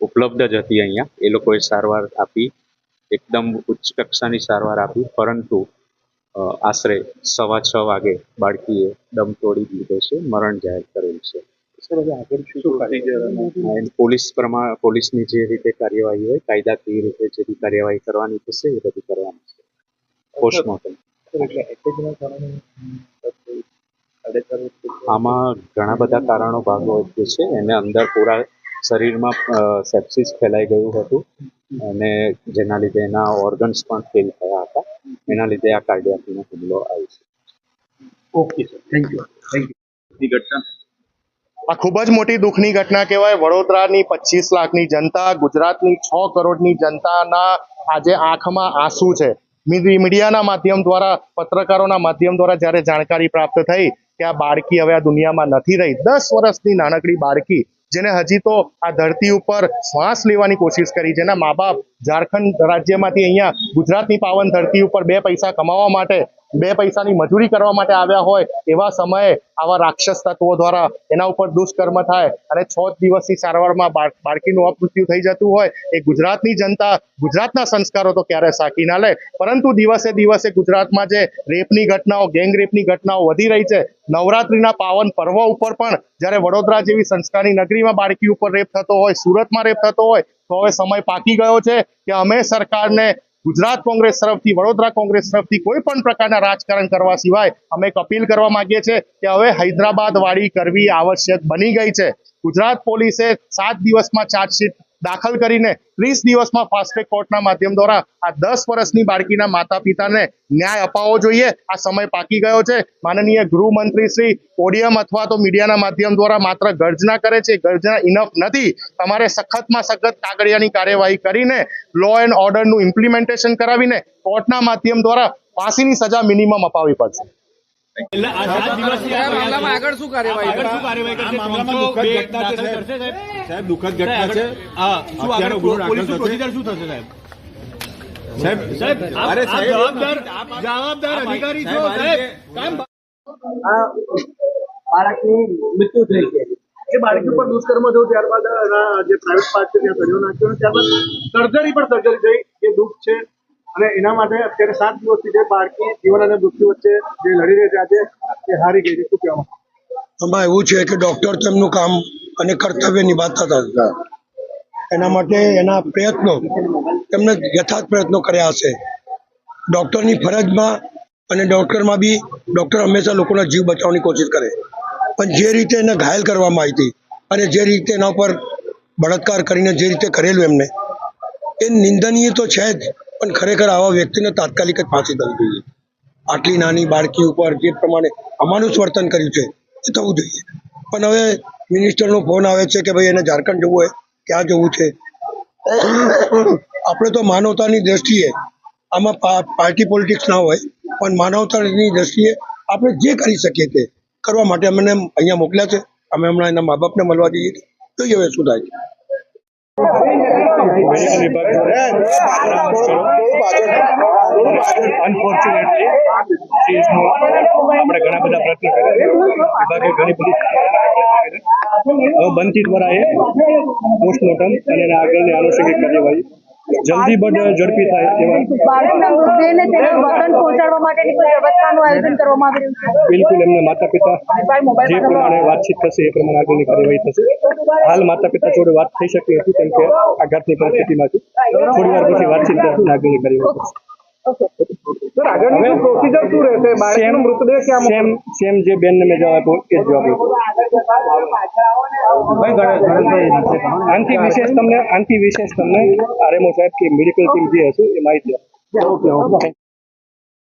ઉપલબ્ધ જ હતી અહીંયા. એ લોકોએ સારવાર આપી એકદમ ઉચ્ચ કક્ષાની સારવાર આપી પરંતુ આશરે સવા છ વાગે બાળકીએ દમ તોડી દીધો છે મરણ જાહેર કરેલ છે. પોલીસ પ્રમાણે પોલીસની જે રીતે કાર્યવાહી હોય કાયદાકીય રીતે જે બી કાર્યવાહી કરવાની થશે એ બધી કરવાની છે. પોસ્ટમોર્ટમ આમાં ઘણા બધા કારણો ભાગો જે છે. એને અંદર પૂરા શરીરમાં સેપ્સિસ ફેલાઈ ગયું હતું અને જેના લીધે એના ઓર્ગન્સ પણ ફેલ થયા હતા. એના લીધે આ કાર્ડિયાકીનો હુમલો આવ્યો છે. Okay sir thank you thank you ઘટના આ ખૂબ જ મોટી દુઃખની ઘટના કહેવાય. વડોદરાની પચીસ લાખની જનતા ગુજરાતની છ કરોડની જનતાના આજે આંખમાં આંસુ છે. મીડી- મીડિયાના માધ્યમ દ્વારા પત્રકારોના માધ્યમ દ્વારા જ્યારે જાણકારી પ્રાપ્ત થઈ કે આ બાળકી હવે આ દુનિયામાં નથી રહી. દસ વર્ષની નાનકડી બાળકી જેને હજી તો આ ધરતી ઉપર શ્વાસ લેવાની કોશિશ કરી, જેના મા બાપ ઝારખંડ રાજ્યમાંથી અહીંયા ગુજરાતની પાવન ધરતી ઉપર બે પૈસા કમાવા માટે બે પૈસાની મજૂરી કરવા માટે આવ્યા હોય એવા સમયે આવા રાક્ષસ તત્વો દ્વારા એના ઉપર દુષ્કર્મ થાય અને છ દિવસની સારવારમાં બાળકીનું અપમૃત્યુ થઈ જતું હોય એ ગુજરાતની જનતા ગુજરાતના સંસ્કારો તો ક્યારે સાકી ના લે. પરંતુ દિવસે દિવસે ગુજરાતમાં જે રેપની ઘટનાઓ, ગેંગ રેપની ઘટનાઓ વધી રહી છે, નવરાત્રીના પાવન પર્વ ઉપર પણ જ્યારે વડોદરા જેવી સંસ્કારની નગરીમાં બાળકી ઉપર રેપ થતો હોય, સુરતમાં રેપ થતો હોય, તો હવે સમય પાકી ગયો છે કે અમે સરકારને ગુજરાત કોંગ્રેસ તરફથી, વડોદરા કોંગ્રેસ તરફથી કોઈ પણ પ્રકારના રાજકારણ કરવા સિવાય અમે એક અપીલ કરવા માંગીએ છીએ કે હવે હૈદરાબાદ વાળી કરવી આવશ્યક બની ગઈ છે. ગુજરાત પોલીસે સાત દિવસમાં ચાર્જશીટ દાખલ કરીને ત્રીસ દિવસમાં ફાસ્ટ્રેક કોર્ટના માધ્યમ દ્વારા આ દસ વર્ષની બાળકીના માતા પિતાને ન્યાય અપાવવો જોઈએ. આ સમય પાકી ગયો છે. માનનીય ગૃહમંત્રી શ્રી પોડિયમ અથવા તો મીડિયાના માધ્યમ દ્વારા માત્ર ગર્જના કરે છે. ગર્જના ઇનફ નથી. તમારે સખતમાં સખત કાગળિયાની કાર્યવાહી કરીને લો એન્ડ ઓર્ડરનું ઇમ્પ્લિમેન્ટેશન કરાવીને કોર્ટના માધ્યમ દ્વારા ફાંસીની સજા મિનિમમ અપાવવી પડશે. આગળ શું કાર્યવાહી સાહેબ. દુઃખદ ઘટના છે. થશે. સાહેબ? સાહેબ અરે જવાબદાર જવાબદાર અધિકારી છો સાહેબ. બાળકની મૃત્યુ થઈ છે. એ બાળકી પર દુષ્કર્મ થયું ત્યારબાદ જે પ્રાઇવેટ પાર્ટ છે ત્યાં કર્યો નાખ્યો ત્યારબાદ સર્જરી પણ સર્જરી થઈ. એ દુઃખ છે. અને એના માટે અત્યારે સાત દિવસથી જે બાળકી જીવન અને મૃત્યુ વચ્ચે જે લડી રહી છે આજે એ હારી ગઈ છે. શું કહેવામાં એવું છે કે ડોક્ટર તેમનું કામ અને કર્તવ્ય નિભાવતા હતા. એના માટે એના પ્રયત્નો તેમને યથાર્થ પ્રયત્નો કર્યા હશે. ડૉક્ટરની ફરજમાં અને ડોક્ટરમાં બી ડોક્ટર હંમેશા લોકોના જીવ બચાવવાની કોશિશ કરે. પણ જે રીતે એને ઘાયલ કરવામાં આવી હતી અને જે રીતે એના ઉપર બળાત્કાર કરીને જે રીતે કરેલું એમને એ નિંદનીય તો છે જ. પણ ખરેખર આવા વ્યક્તિને તાત્કાલિક જ ફાંસી થવી જોઈએ. આટલી નાની બાળકી ઉપર જે પ્રમાણે અમાનુષ વર્તન કર્યું છે, એ થવું જોઈએ. પણ હવે મિનિસ્ટરનો ફોન આવે છે કે ભાઈ એને ઝારખંડ જવું હોય, ક્યાં જવું છે? આપણે તો માનવતાની દ્રષ્ટિએ આમાં પાર્ટી પોલિટિક્સ ના હોય, પણ માનવતાની દ્રષ્ટિએ આપણે જે કરી શકીએ તે કરવા માટે અમને અહીંયા મોકલ્યા છે. અમે હમણાં એના મા બાપને મળવા જઈએ જોઈએ હવે શું થાય મેડિકલ અનફોર્ચ્યુનેટલી આપણે ઘણા બધા પ્રયત્ન કર્યા વિભાગે ઘણી બધી હવે બનતી દ્વારા એ પોસ્ટમોર્ટમ અને આગળની આનુષંગિક કાર્યવાહી. જલ્દી બટ ઝડપી થાય એવા. બાળકીના મૃતદેહને તેના વતન પહોંચાડવા માટેની કોઈ વ્યવસ્થાનું આયોજન કરવામાં આવી રહ્યું છે. બિલકુલ એમના માતા પિતા જે પ્રમાણે વાતચીત થશે એ પ્રમાણે આગળની કાર્યવાહી થશે. હાલ માતા પિતા જોડે વાત થઈ શકી હતી કેમ કે આઘાતની પરિસ્થિતિમાંથી થોડી વાર પછી વાતચીત કરશું આગળની કાર્યવાહી થશે. સર આગળની પ્રોસિજર શું રહેશે બાળકીનો મૃતદેહ ક્યાં સેમ સેમ જે બેનને મેં જવાબ આપ્યો એ જ જવાબ આપ્યો. આનાથી વિશેષ તમને આનાથી વિશેષ તમને આરએમઓ સાહેબ કે મેડિકલ ટીમ જે હશે એ માહિતી આપશે.